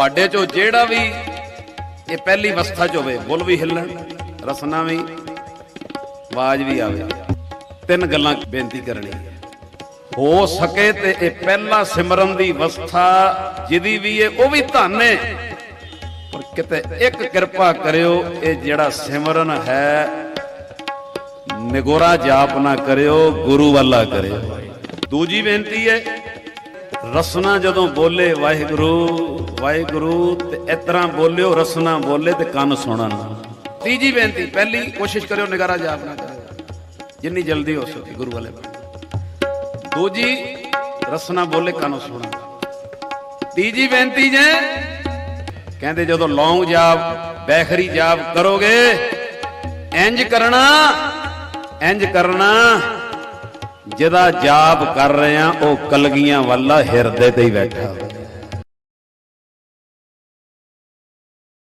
ਤੁਹਾਡੇ ਚੋਂ ਜਿਹੜਾ ਵੀ ਇਹ ਪਹਿਲੀ ਅਵਸਥਾ ਚ ਹੋਵੇ, ਬੁੱਲ ਵੀ ਹਿੱਲਣ, ਰਸਨਾ ਵੀ, ਆਵਾਜ਼ ਵੀ ਆਵੇ। ਤਿੰਨ ਗੱਲਾਂ ਬੇਨਤੀ ਕਰਨੀ ਹੋ ਸਕੇ ਤੇ ਇਹ ਪਹਿਲਾ ਸਿਮਰਨ ਦੀ ਅਵਸਥਾ ਜਿਹਦੀ ਵੀ ਹੈ ਉਹ ਵੀ ਧੰਨ ਹੈ। ਪਰ ਕਿਤੇ ਇੱਕ ਕਿਰਪਾ ਕਰਿਓ, ਇਹ ਜਿਹੜਾ ਸਿਮਰਨ ਹੈ, ਨਿਗੋਰਾ ਜਾਪ ਨਾ ਕਰਿਓ, ਗੁਰੂ ਵਾਲਾ ਕਰਿਓ। ਦੂਜੀ ਬੇਨਤੀ ਹੈ, ਰਸਨਾ ਜਦੋਂ ਬੋਲੇ, ਵਾਹਿਗੁਰੂ ਵਾਹਿਗੁਰੂ, ਤੇ ਇਸ ਤਰ੍ਹਾਂ ਬੋਲਿਓ, ਰਸਨਾ ਬੋਲੇ ਤੇ ਕੰਨ ਸੁਣਨ ਤੀਜੀ ਬੇਨਤੀ, ਪਹਿਲੀ ਕੋਸ਼ਿਸ਼ ਕਰਿਓ, ਨਿਗਾਰਾ ਜਾਪ ਨਾ ਕਰਿਓ ਜਿੰਨੀ ਜਲਦੀ ਹੋ ਸਕੇ ਗੁਰੂ ਵਾਲੇ ਪਾਸੇ। ਦੂਜੀ, ਰਸਨਾ ਬੋਲੇ, ਕੰਨ ਸੁਣਨ ਤੀਜੀ ਬੇਨਤੀ ਜੇ, ਕਹਿੰਦੇ ਜਦੋਂ ਲੌਂਗ ਜਾਪ, ਬੈਖਰੀ ਜਾਪ ਕਰੋਗੇ ਇੰਜ ਕਰਨਾ ਇੰਜ ਕਰਨਾ, ਜਿਹਦਾ ਜਾਪ ਕਰ ਰਹੇ ਆ, ਉਹ ਕਲਗੀਆਂ ਵਾਲਾ ਹਿਰਦੇ ਤੇ ਹੀ ਬੈਠਾ। ਹੋਵੇ